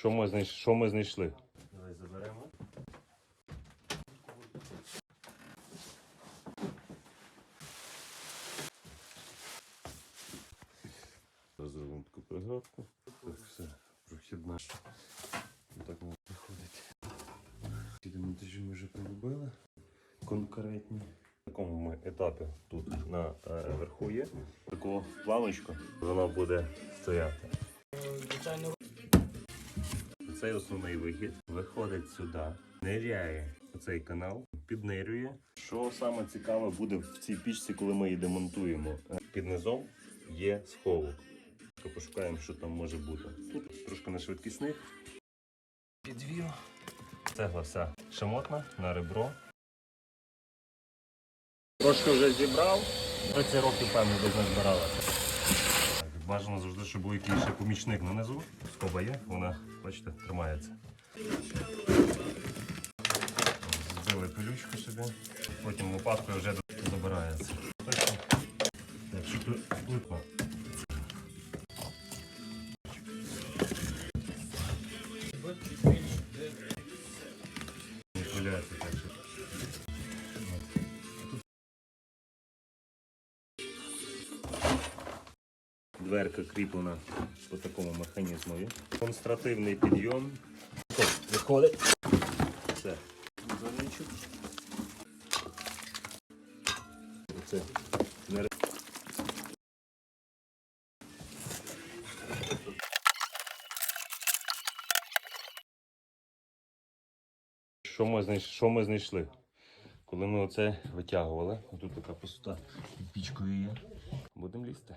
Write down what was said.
Що ми, знайш... що ми знайшли? Давай заберемо. Зробимо таку пригадку. Так, все, прохідна. Так воно виходить. Ці демонтажі ми вже полюбили. Конкретні. На такому ми етапі тут на е, верху є. Таку планочку, вона буде стояти. Звичайно, Цей основний вихід виходить сюди, ниряє цей канал, піднирює. Що саме цікаве буде в цій пічці, коли ми її демонтуємо? Е, Під низом є сховок. То Пошукаємо, що там може бути. Тут трошки на швидкісних. Підвів. Цегла вся шамотна на ребро. Трошки вже зібрав. 30 років, певно, десь. Так, Бажано завжди, щоб був якийсь ще помічник нанизу. Скоба є, вона, бачите, тримається. Збили пилючку собі, потім лопаткою вже забирається. Якщо плитно. Не Дверка кріплена по такому механізмові. Констративний підйом. Виходить. Все. Оце. Що ми, знайш... що ми знайшли? Коли ми оце витягували, отут така пуста під пічкою є. Будемо лізти.